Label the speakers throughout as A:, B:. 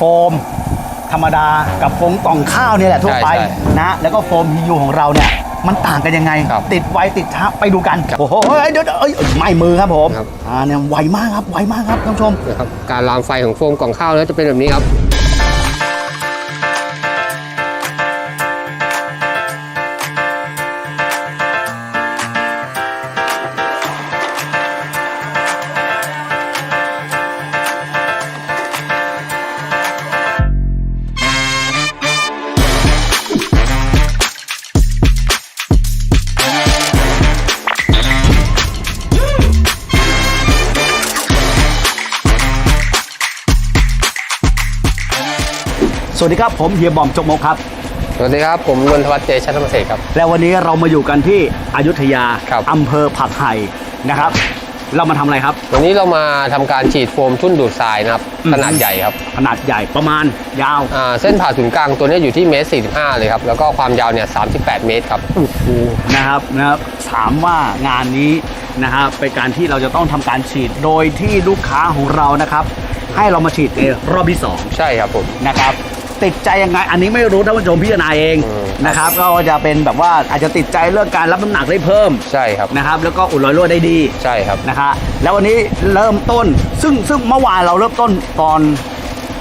A: โฟมธรรมดากับโฟมกล่องข้าวเนี่ยแหละทั่วไป
B: ใช่ใช่
A: นะแล้วก็โฟมพียูของเราเนี่ยมันต่างกันยังไง
B: ครับ
A: ติดไวติดช้าไปดูกัน
B: ครับ
A: โอ้โหเอ้ยเดี๋ยวเดี๋ยวเอ้ยไม่มือครับผม
B: ครับ
A: อ่าเนี่ยไวมากครับไวมากครับท่านผู้ชม
B: นะครับการลามไฟของโฟมกล่องข้าวแล้วจะเป็นแบบนี้ครับ
A: สวัสดีครับผมเฮียบอมจกมกครับ
B: สวัสดีครับ ผมนนทวัฒน์เจชัตมเสกครับ
A: แล้ววันนี้เรามาอยู่กันที่อยุธยา
B: ครับ
A: อำเภอผักไห่นะครับ เรามาทำอะไรครับ
B: วันนี้เรามาทำการฉีดโฟมทุ่นดูดทรายนะครับ
A: อืม
B: ขนาดใหญ่ครับ
A: ขนาดใหญ่ประมาณยาว
B: อ่าเส้นผ่าศูนย์กลางตัวนี้อยู่ที่เมตร45 เลยครับ แล้วก็ความยาวเนี่ย 38 เมตรครับ
A: โอ้โหนะครับนะครับถามว่างานนี้นะครับเป็นการที่เราจะต้องทำการฉีดโดยที่ลูกค้าของเรานะครับ ให้เรามาฉีดในรอบที่สอง
B: ใช่ครับผม
A: นะครับ ติดใจยังไง อันนี้ไม่รู้ท่านผู้ชมพิจารณาเอง
B: อืม
A: นะครับก็จะเป็นแบบว่าอาจจะติดใจเรื่องการรับน้ำหนักได้เพิ่ม
B: ใช่ครับ
A: นะครับแล้วก็อุ่นลอยรั่วได้ดี
B: ใช่ครับ
A: นะคะแล้ววันนี้เริ่มต้นซึ่งซึ่งเมื่อวานเราเริ่มต้นตอน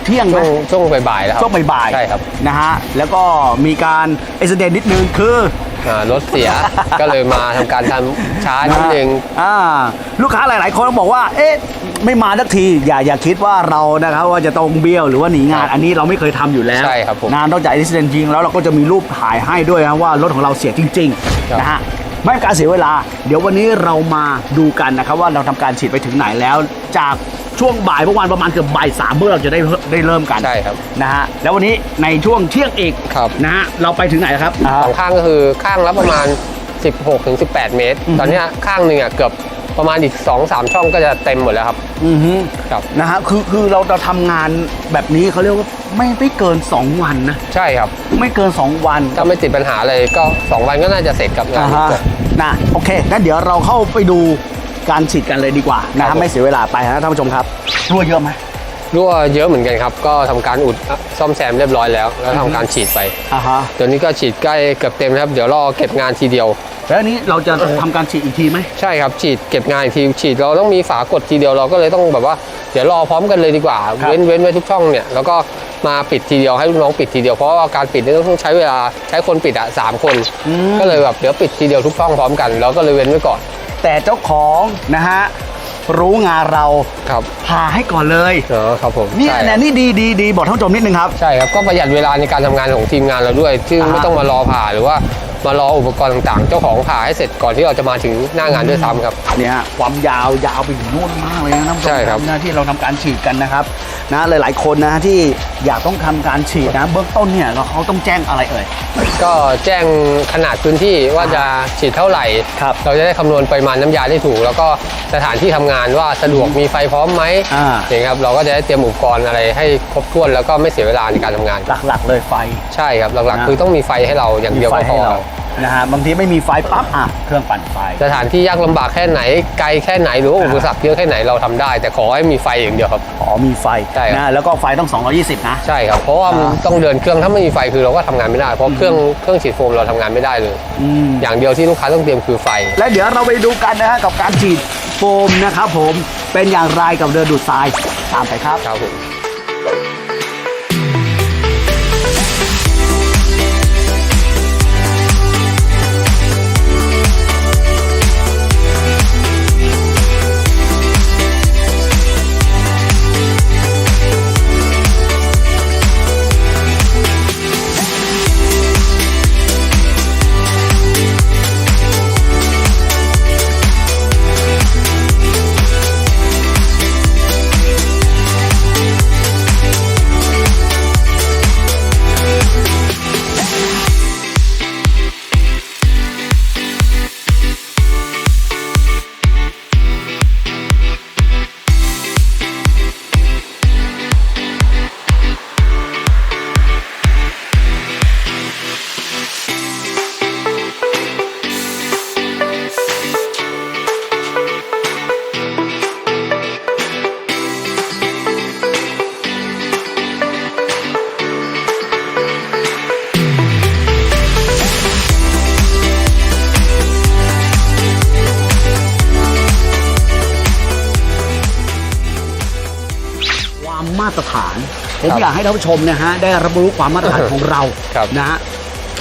A: เที่ยง
B: ช่ว
A: นะ
B: งช่วงบ่ายๆแล้วครับ
A: ช่วงบ่ายๆ
B: ใช่ครับ
A: นะฮะแล้วก็มีการเอ็กซิเดนนิดนึงคือ
B: อ่ารถเสีย ก็เลยมาทำการทำช้านิดนึง
A: อ่าลูกค้าหลาย ๆ คนบอกว่า เอ๊ะ ไม่มาสักที อย่าอย่าคิดว่าเรานะครับว่าจะต้องเบี้ยวหรือว่าหนีงาน
B: ครับ
A: อันนี้เราไม่เคยทำอยู่แล้ว
B: ใช่ครับผม
A: งานนอกจากอิสเดนจริงแล้วเราก็จะมีรูปถ่ายให้ด้วยนะว่ารถของเราเสียจริง
B: ครับ
A: ๆนะฮะ ไม่เป็นการเสียเวลา เดี๋ยววันนี้เรามาดูกันนะครับว่าเราทำการฉีดไปถึงไหนแล้ว จาก ช่วงบ่ายเมื่อวานประมาณเกือบบ่ายสามเมื่อเราจะได้ได้เริ่มกัน
B: ใช่ครับ
A: นะฮะแล้ววันนี้ในช่วงเที่ยงอีก
B: ครับ
A: นะฮะเราไปถึงไหนแล้วครับ
B: สองข้างก็คือข้างละประมาณ 16ถึง18 เมตร
A: อือฮึ
B: ตอนเนี้ยข้างหนึ่งอะเกือบประมาณอีก2-3ช่องก็จะเต็มหมดแล้วครับ
A: อือฮึ
B: ครับ
A: นะฮะคือคือเราจะทำงานแบบนี้เขาเรียกว่าไม่ไม่เกิน 2 วันนะ
B: ใช่ครับ
A: ไม่เกิน 2 วัน
B: ถ้าไม่ติดปัญหาเลยก็ 2 วันก็น่าจะเสร็จกับงา
A: อ่านฮะ
B: จบ
A: นะโอเคงั้นเดี๋ยวเราเข้าไปดู การฉีดกันเลยดีกว่านะ
B: ครั
A: ฮะ
B: บผม
A: ไม่เสียเวลาไปนะท่านผู้ชมครับรั่วเยอะไหม
B: รั่วเยอะเหมือนกันครับ ก็ทำการอุดซ่อมแซมเรียบร้อยแล้ว แล้วทำการฉีดไป
A: อ่าฮะ
B: เดี๋ยวนี้ก็ฉีดใกล้เกือบเต็มแล้วครับ เดี๋ยวรอเก็บงานทีเดียว
A: แล้วอันนี้เราจะทำการฉีดอีกทีไหม
B: ใช่ครับ ฉีดเก็บงานอีกทีฉีดเราต้องมีฝากดทีเดียวเราก็เลยต้องแบบว่า เดี๋ยวรอพร้อมกันเลยดีกว่า เว้นเว้นไว้ทุกช่องเนี่ย แล้วก็มาปิดทีเดียวให้ลูกน้องปิดทีเดียว เพราะว่าการปิดเนี่ยต้องใช้เวลาใช้คนปิดอะสามคน ก็เลยแบบเดี๋ยวปิดทีเดียวทุกช่องพร้อมกันแล้วก็เลยเว้นไว้ก่อน
A: แต่เจ้าของนะฮะรู้งานเรา
B: ครับ
A: พาให้ก่อนเลย
B: เออครับผม
A: นี่
B: ใช่
A: เนี่ยนี่ดีดีดีบอกท่านผู้ชมนิดนึงครับ
B: ใช่ครับ ก็ประหยัดเวลาในการทำงานของทีมงานเราด้วย ซึ่ง
A: อ่าฮะ
B: ไม่ต้องมารอผ่าหรือว่า มารออุปกรณ์ต่างๆ เจ้าของผ่าให้เสร็จก่อนที่เราจะมาถึงหน้างานด้วยซ้ำครับ
A: เนี่ยฮะความยาวยาวไปถึงโน่นมากเลยนะท่านผู้ชม
B: ใช่ครับ
A: นะที่เราทำการฉีดกันนะครับนะหลาย ๆ คนนะที่อยากต้องทำการฉีดนะเบื้องต้นเนี่ยเราเขาต้องแจ้งอะไรเอ่ย
B: ก็แจ้งขนาดพื้นที่ว่าจะฉีดเท่าไหร่
A: ครับ
B: เราจะได้คำนวณปริมาณน้ำยาได้ถูก แล้วก็สถานที่ทำงานว่าสะดวกมีไฟพร้อมไหม
A: อ่า
B: อย่างเงี้ยครับเราก็จะได้เตรียมอุปกรณ์อะไรให้ครบถ้วนแล้วก็ไม่เสียเวลาในการทำงาน
A: หลัก ๆ เลยไฟ
B: ใช่ครับหลัก
A: นะ
B: ๆคือต้องมีไฟให้เราอย่างเดียว
A: ไฟ
B: ก็พ
A: ให้
B: อ
A: เรา นะฮะบางทีไม่มีไฟปั๊บอะเครื่องปั่นไฟ
B: สถานที่ยากลำบากแค่ไหนไกลแค่ไหนหรือว่า
A: อ่า
B: อุปสรรคเยอะแค่ไหนเราทำได้ แต่ขอให้มีไฟอย่างเดียวครับ
A: อ๋อมีไฟ
B: ใช่ครับ
A: นะแล้วก็ไฟต้อง 220 นะ
B: ใช่ครับ เพราะว่ามัน
A: อ่า
B: ต้องเดินเครื่องถ้าไม่มีไฟคือเราก็ทำงานไม่ได้ เพราะเครื่องเครื่องฉีดโฟมเราทำงานไม่ได้เลย
A: อืม
B: อย่างเดียวที่ลูกค้าต้องเตรียมคือไฟ
A: และเดี๋ยวเราไปดูกันนะฮะกับการฉีดโฟมนะครับผมเป็นอย่างไรกับเรือดูดทรายตามไปครับ
B: ครับผม
A: ตรฐาน ผม
B: ครับ
A: อยากให้ท่านผู้ชมนะฮะได้รับรู้ความมาตรฐานของเรา
B: ครับ
A: นะฮะ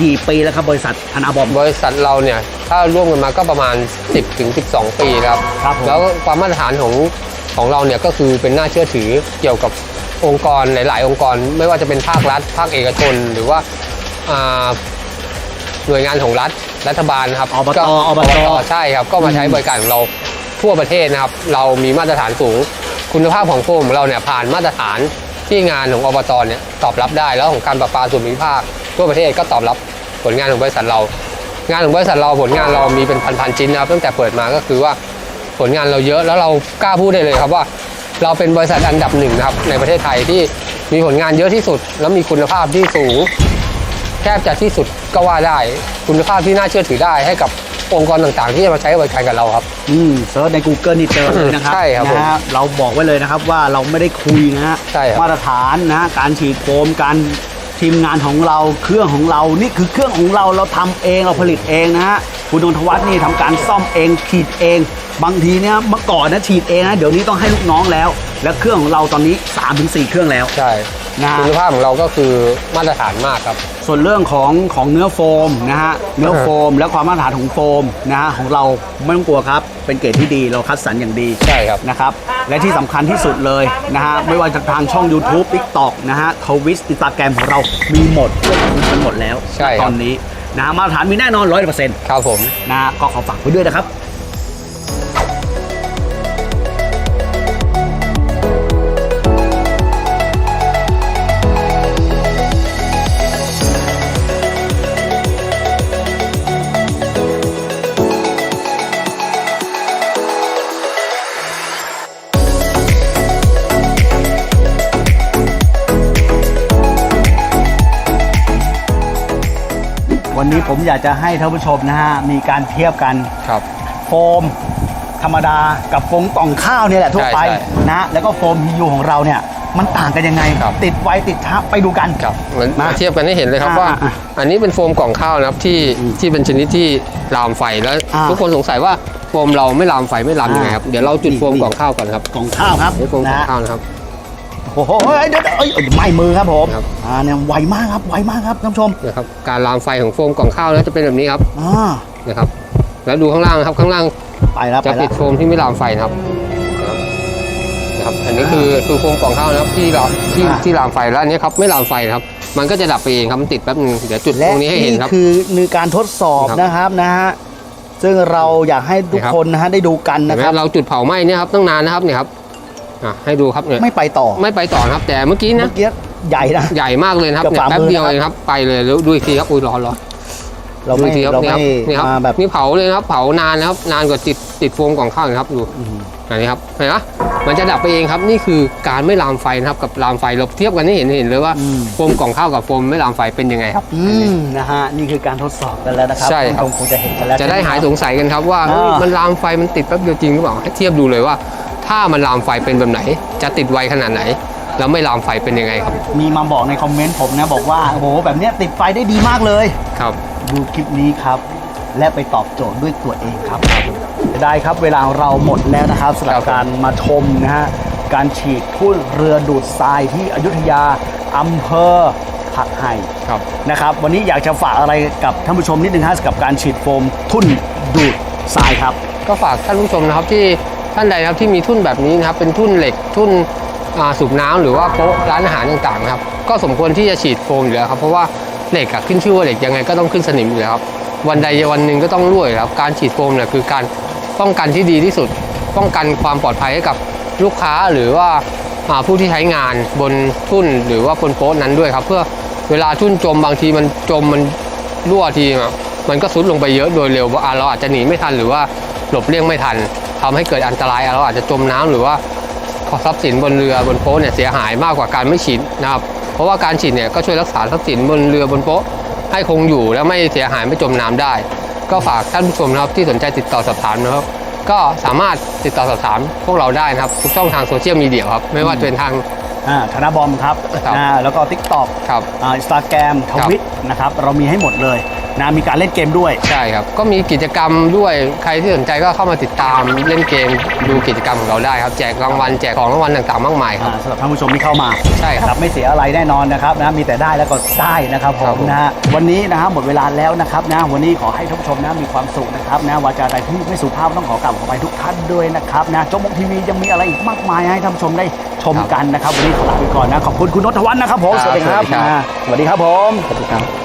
A: กี่ปีแล้วครับบริษัทธนาบอม
B: บริษัทเราเนี่ยถ้าร่วมกันมาก็ประมาณ 10ถึง12 ปีครับ
A: ครับผม
B: แล้วความมาตรฐานของของเราเนี่ยก็คือเป็นน่าเชื่อถือเกี่ยวกับองค์กรหลาย ๆ องค์กร ไม่ว่าจะเป็นภาครัฐ ภาคเอกชน หรือว่าอ่าหน่วยงานของรัฐรัฐบาลนะครับ
A: อบต
B: ก็
A: อบต
B: ใช่ครับ ก็มาใช้บริการของเราทั่วประเทศนะครับ เรามีมาตรฐานสูง คุณภาพของโฟมของเราเนี่ยผ่านมาตรฐานที่งานของอบตเนี่ยตอบรับได้แล้วของการประปาส่วนภูมิภาคทั่วประเทศก็ตอบรับผลงานของบริษัทเรา งานของบริษัทเราผลงานเรามีเป็นพันๆชิ้นนะครับตั้งแต่เปิดมาก็คือว่าผลงานเราเยอะแล้วเรากล้าพูดได้เลยครับว่า เราเป็นบริษัทอันดับหนึ่งนะครับในประเทศไทยที่มีผลงานเยอะที่สุด แล้วมีคุณภาพที่สูงแทบจะที่สุดก็ว่าได้คุณภาพที่น่าเชื่อถือได้ให้กับองค์กรต่างๆ ที่จะมาใช้บริการกับเราครับ
A: อืมเซิร์ชใน Google นี่เจอเลยนะครับ
B: ใช่ครับผม
A: นะฮะเราบอกไว้เลยนะครับว่าเราไม่ได้คุยนะฮะ
B: ใช่ครับ
A: มาตรฐานนะฮะการฉีดโฟมการทีมงานของเราเครื่องของเรานี่คือเครื่องของเราเราทำเองเราผลิตเองนะฮะคุณนนทวัฒน์นี่ทำการซ่อมเองฉีดเอง บางทีเนี่ยเมื่อก่อนนะฉีดเองนะเดี๋ยวนี้ต้องให้ลูกน้องแล้ว และเครื่องของเราตอนนี้3-4เครื่องแล้ว
B: ใช่
A: นะฮะ
B: คุณภาพของเราก็คือมาตรฐานมากครับ
A: ส่วนเรื่องของของเนื้อโฟมนะฮะเนื้อโฟม และความมาตรฐานของโฟมนะฮะของเราไม่ต้องกลัวครับ เป็นเกรดที่ดีเราคัดสรรอย่างดี
B: ใช่ครับ
A: นะครับ และที่สำคัญที่สุดเลยนะฮะไม่ว่าจะทางช่อง YouTube TikTok นะฮะทวิสอินสตาแกรมของเรามีหมดเพื่อคุณกันหมดแล้ว
B: ใช่ครับ
A: ตอนนี้นะฮะมาตรฐานมีแน่นอนร้อยเปอร์เซ็นต์
B: ครับผม
A: นะฮะก็ขอฝากไว้ด้วยนะครับ ผมอยากจะให้ท่านผู้ชมนะฮะมีการเทียบกัน
B: ครับ
A: โฟมธรรมดากับโฟมกล่องข้าวเนี่ยแหละทั่วไป
B: ใช่ใช่
A: นะ แล้วก็โฟมยูของเราเนี่ย มันต่างกันยังไง
B: ครับ
A: ติดไวติดช้าไปดูกัน
B: ครับมัน
A: มา
B: มาเทียบกันให้เห็นเลยครับ
A: อ่า
B: ว่า
A: อ่า
B: อันนี้เป็นโฟมกล่องข้าวนะครับที่ที่เป็นชนิดที่ลามไฟแล้ว
A: อ่า
B: ทุกคนสงสัยว่าโฟมเราไม่ลามไฟไม่ลามยังไงครับ
A: อ่า
B: เดี๋ยวเราจุด
A: นี่
B: โฟม
A: นี่
B: กล่องข้าวก่อนครับ
A: กล่องข้าวครับ
B: นี่โฟมกล่อง
A: นะ
B: ข้าวนะครับ
A: โอ้โหเดี๋ยวเดี๋ยวเอ้ยไหม้มือครับผม
B: ครับ
A: อ่าเนี่ยไวมากครับไวมากครับท่านผู้ชม
B: นะครับการลามไฟของโฟมกล่องข้าวแล้วจะเป็นแบบนี้ครับ
A: อ่า
B: นะครับ แล้วดูข้างล่างนะครับข้างล่าง
A: ไปแล้วไป
B: จะ
A: แล้
B: ปิ
A: ว
B: ดโฟมที่ไม่ลามไฟนะครับนะครับอันนี้คือคือโฟมกล่องข้าวนะครับที่เราที่
A: อ่า
B: ที่ลามไฟแล้วอันนี้ครับไม่ลามไฟนะครับ มันก็จะดับไปเองครับมันติดแป๊บนึงเดี๋ยวจุด
A: และ
B: ตรงนี้ให้เห็นครับ
A: คือมีการทดสอบ
B: ครับ
A: นะครับนะฮะซึ่งเราอยากให้ทุก
B: นะครับ
A: คนนะฮะได้ดูกัน
B: เห็น
A: นะ
B: ไหม
A: ครับ
B: เราจุดเผาไหม้เนี่ยครับตั้งนานนะครับเนี่ยครับ อะให้ดูครับเนี่ย
A: ไม่ไปต่อ
B: ไม่ไปต่อนะครับ แต่เมื่อกี้นะ
A: เมื่อกี้ใหญ่นะ
B: ใหญ่มากเลยนะครับ
A: เกือบ
B: เนี่ย
A: ฝ่ามือ
B: แป๊บเดียว
A: นะครับ
B: เองครับไปเลยแล้วดูอีกทีครับอุ้ยร้อนร้อน
A: เรา
B: ดู
A: ไม่
B: อีกทีครับ
A: เรา
B: นี่ค
A: ไม่
B: รับนี่ครับ
A: มาแบบ
B: นี่เผาเลยนะครับเผานานนะครับนานกว่าติดติดโฟมกล่องข้าวนะครับดู
A: อืม
B: อันนี้ครับเห็นไหมมันจะดับไปเองครับนี่คือการไม่ลามไฟนะครับกับลามไฟเราเทียบกันให้เห็นเห็นเลยว่า
A: อืม
B: โฟมกล่องข้าวกับโฟมไม่ลามไฟเป็นยังไงครับ
A: อืมนะฮะนี่คือการทดสอบกันแล้วนะครับ
B: ใช่ครับ
A: ณผู้ชมคงจะเห็นกันแล้ว
B: จะได้หายส
A: ใช่หม
B: งสัยกันครับว่า
A: อ่า
B: เอ้ยมันลามไฟมันติดแป๊บเดียวจริงหรือเปล่าให้เทียบดูเลยว่า ถ้ามันลามไฟเป็นแบบไหน จะติดไวขนาดไหน แล้วไม่ลามไฟเป็นยังไงครับ
A: มีมาบอกในคอมเมนต์ผมนะบอกว่าโอ้โหแบบเนี้ยติดไฟได้ดีมากเลย
B: ครับ
A: ดูคลิปนี้ครับ และไปตอบโจทย์ด้วยตัวเองครับ ได้ครับเวลาของเราหมดแล้วนะครับสำหรับ
B: ครับ
A: การมาชมนะฮะการฉีดทุ่นเรือดูดทรายที่อยุธยาอำเภอผักไห่
B: ครับ
A: นะครับวันนี้อยากจะฝากอะไรกับท่านผู้ชมนิดนึงฮะกับการฉีดโฟมทุ่นดูดทรายครับ
B: ก็ฝากท่านผู้ชมนะครับที่ ท่านใดครับที่มีทุ่นแบบนี้นะครับเป็นทุ่นเหล็กทุ่นสูบน้ำหรือว่าโป๊ะร้านอาหารต่างๆครับก็สมควรที่จะฉีดโฟมอยู่แล้วครับเพราะว่าเหล็กขึ้นชื่อว่าเหล็กยังไงก็ต้องขึ้นสนิมอยู่แล้วครับวันใดวันหนึ่งก็ต้องรั่วครับการฉีดโฟมเนี่ยคือการป้องกันที่ดีที่สุด ป้องกันความปลอดภัยให้กับลูกค้าหรือว่าผู้ที่ใช้งานบนทุ่นหรือว่าบนโป๊ะนั้นด้วยครับ เพื่อเวลาทุ่นจมบางทีมันจมมันรั่วทีมันก็ซุดลงไปเยอะโดยเร็วเราอาจจะหนีไม่ทันหรือว่าหลบเลี่ยงไม่ทัน ทำให้เกิดอันตรายเราอาจจะจมน้ำหรือว่าทรัพย์สินบนเรือบนโป๊ะเนี่ยเสียหายมากกว่าการไม่ฉีดนะครับ เพราะว่าการฉีดเนี่ยก็ช่วยรักษาทรัพย์สินบนเรือบนโป๊ะให้คงอยู่และไม่เสียหายไม่จมน้ำได้ ก็ฝากท่านผู้ชมนะครับที่สนใจติดต่อสอบถามนะครับก็สามารถติดต่อสอบถามพวกเราได้นะครับทุกช่องทางโซเชียลมีเดียครับไม่ว่าจะเป็นทาง
A: อ่าธนบอมครับ
B: ครับ
A: อ่าแล้วก็ TikTok
B: ครับ
A: อ่าอินสตาแกรมทวิตนะครับเรามีให้หมดเลย นะมีการเล่นเกมด้วย
B: ใช่ครับ ก็มีกิจกรรมด้วยใครที่สนใจก็เข้ามาติดตามเล่นเกมดูกิจกรรมของเราได้ครับแจกรางวัลแจกของรางวัลต่างๆมากมายครับ
A: อ่าสำหรับท่านผู้ชมที่เข้ามา
B: ใช่ครับ
A: ไม่เสียอะไรแน่นอนนะครับนะมีแต่ได้แล้วก็ได้นะครับผ
B: ครั
A: ม
B: บผม
A: นะฮะวันนี้นะฮะหมดเวลาแล้วนะครับนะวันนี้ขอให้ท่านผู้ชมนะมีความสุขนะครับนะวาจาใดที่ไม่สุภาพต้องขอกราบขอไปทุกท่านด้วยนะครับนะจมกทีวียังมีอะไรอีกมากมายให้ท่านผู้ชมได้ชมกันนะครับวันนี้ขอลาไปก่อนนะขอบคุณคุณนทวัฒน์นะครับผม
B: ครับ
A: สวัสดีครับ
B: สวัสดีครับ
A: อ่าสวัสดีครับผม
B: สวัสดีครับ